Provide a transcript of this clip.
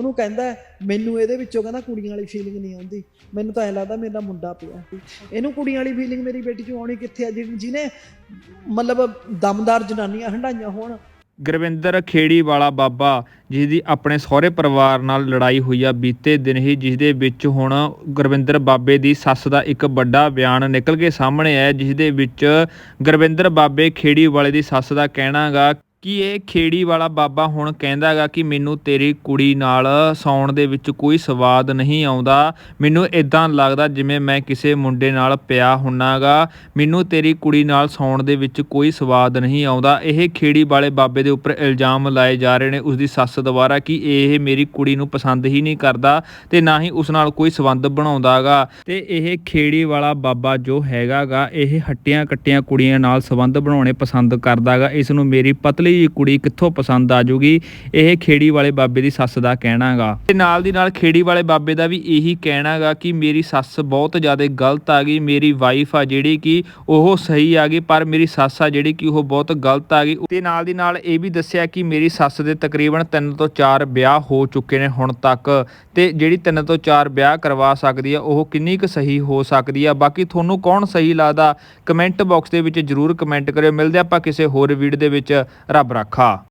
ਉਹਨੂੰ ਕਹਿੰਦਾ, ਮੈਨੂੰ ਇਹਦੇ ਵਿੱਚੋਂ ਕਹਿੰਦਾ ਕੁੜੀਆਂ ਵਾਲੀ ਫੀਲਿੰਗ ਨਹੀਂ ਆਉਂਦੀ। ਮੈਨੂੰ ਤਾਂ ਐ ਲੱਗਦਾ ਮੇਰਾ ਮੁੰਡਾ ਪਿਆ। ਇਹਨੂੰ ਕੁੜੀਆਂ ਵਾਲੀ ਫੀਲਿੰਗ ਮੇਰੀ ਬੇਟੀ ਚੋਂ ਆਉਣੀ? ਕਿੱਥੇ ਆ? ਜਿਹਨੇ ਮਤਲਬ ਦਮਦਾਰ ਜਨਾਨੀਆਂ ਹੰਡਾਈਆਂ ਹੋਣ। ਗੁਰਵਿੰਦਰ ਖੇੜੀ ਵਾਲਾ ਬਾਬਾ ਜਿਸ ਦੀ ਆਪਣੇ ਸਹੁਰੇ ਪਰਿਵਾਰ ਨਾਲ ਲੜਾਈ ਹੋਈ ਆ, ਬੀਤੇ ਦਿਨ ਹੀ ਜਿਸ ਦੇ ਵਿੱਚ ਹੁਣ ਗੁਰਵਿੰਦਰ ਬਾਬੇ ਦੀ ਸੱਸ ਦਾ ਇੱਕ ਵੱਡਾ ਬਿਆਨ ਨਿਕਲ ਕੇ ਸਾਹਮਣੇ ਆਇਆ ਜਿਸ ਦੇ ਵਿੱਚ ਗੁਰਵਿੰਦਰ ਬਾਬੇ ਖੇੜੀ ਵਾਲੇ ਦੀ ਸੱਸ ਦਾ ਕਹਿਣਾਗਾ ਕਿ ਇਹ ਖੇੜੀ ਵਾਲਾ ਬਾਬਾ ਹੁਣ ਕਹਿੰਦਾਗਾ ਕਿ ਮੈਨੂੰ ਤੇਰੀ ਕੁੜੀ ਨਾਲ ਸੌਣ ਦੇ ਵਿੱਚ ਕੋਈ ਸਵਾਦ ਨਹੀਂ ਆਉਂਦਾ? ਮੈਨੂੰ ਇਦਾਂ ਲੱਗਦਾ ਜਿਵੇਂ ਮੈਂ ਕਿਸੇ ਮੁੰਡੇ ਨਾਲ ਪਿਆ ਹੁੰਨਾਗਾ। ਮੈਨੂੰ ਤੇਰੀ ਕੁੜੀ ਨਾਲ ਸੌਣ ਦੇ ਵਿੱਚ ਕੋਈ ਸਵਾਦ ਨਹੀਂ ਆਉਂਦਾ। ਇਹ ਖੇੜੀ ਵਾਲੇ ਬਾਬੇ ਦੇ ਉੱਪਰ ਇਲਜ਼ਾਮ ਲਾਏ ਜਾ ਰਹੇ ਨੇ। ਉਸ ਦੀ ਸੱਸ ਦੁਆਰਾ ਕਿ ਇਹ ਮੇਰੀ ਕੁੜੀ ਨੂੰ ਪਸੰਦ ਹੀ ਨਹੀਂ ਕਰਦਾ ਤੇ ਨਾ ਹੀ ਉਸ ਨਾਲ ਕੋਈ ਸਬੰਧ ਬਣਾਉਂਦਾਗਾ। ਤੇ ਇਹ ਖੇੜੀ ਵਾਲਾ ਬਾਬਾ ਜੋ ਹੈਗਾਗਾ, ਇਹ ਹੱਟੀਆਂ ਕੱਟੀਆਂ ਕੁੜੀਆਂ ਨਾਲ ਸਬੰਧ ਬਣਾਉਣੇ ਪਸੰਦ ਕਰਦਾਗਾ। ਇਸ ਨੂੰ ਮੇਰੀ ਪਤਲੀ ਜਿਹੀ ਕੁੜੀ ਕਿੱਥੋਂ ਪਸੰਦ ਆ ਜੂਗੀ? ਇਹ ਖੇੜੀ ਵਾਲੇ ਬਾਬੇ ਦੀ ਸੱਸ ਦਾ ਕਹਿਣਾਗਾ। ਤੇ ਨਾਲ ਦੀ ਨਾਲ ਖੇੜੀ ਵਾਲੇ ਬਾਬੇ ਦਾ ਵੀ ਇਹੀ ਕਹਿਣਾਗਾ ਕਿ ਮੇਰੀ ਸੱਸ ਬਹੁਤ ਜ਼ਿਆਦਾ ਗਲਤ ਆ ਗਈ, ਮੇਰੀ ਵਾਈਫ ਆ ਜਿਹੜੀ ਕਿ ਉਹ ਸਹੀ ਆ ਗਈ, ਪਰ ਮੇਰੀ ਸੱਸ ਆ ਜਿਹੜੀ ਕਿ ਉਹ ਬਹੁਤ ਗਲਤ ਆ ਗਈ। ਤੇ ਨਾਲ ਦੀ ਨਾਲ ਇਹ ਵੀ ਦੱਸਿਆ ਕਿ ਮੇਰੀ ਸੱਸ ਦੇ ਤਕਰੀਬਨ 3 ਤੋਂ 4 ਵਿਆਹ ਹੋ ਚੁੱਕੇ ਨੇ ਹੁਣ ਤੱਕ। ਤੇ ਜਿਹੜੀ 3 ਤੋਂ 4 ਵਿਆਹ ਕਰਵਾ ਸਕਦੀ ਆ, ਉਹ ਕਿੰਨੀ ਕੁ ਸਹੀ ਹੋ ਸਕਦੀ ਆ? ਬਾਕੀ ਤੁਹਾਨੂੰ ਕੌਣ ਸਹੀ ਲੱਗਦਾ? ਕਮੈਂਟ ਬਾਕਸ ਦੇ ਵਿੱਚ ਜਰੂਰ ਕਮੈਂਟ ਕਰਿਓ। ਮਿਲਦੇ ਆਪਾਂ ਕਿਸੇ ਹੋਰ ਵੀਡੀਓ ਦੇ ਵਿੱਚ। ਰੱਬ ਰੱਖਾ।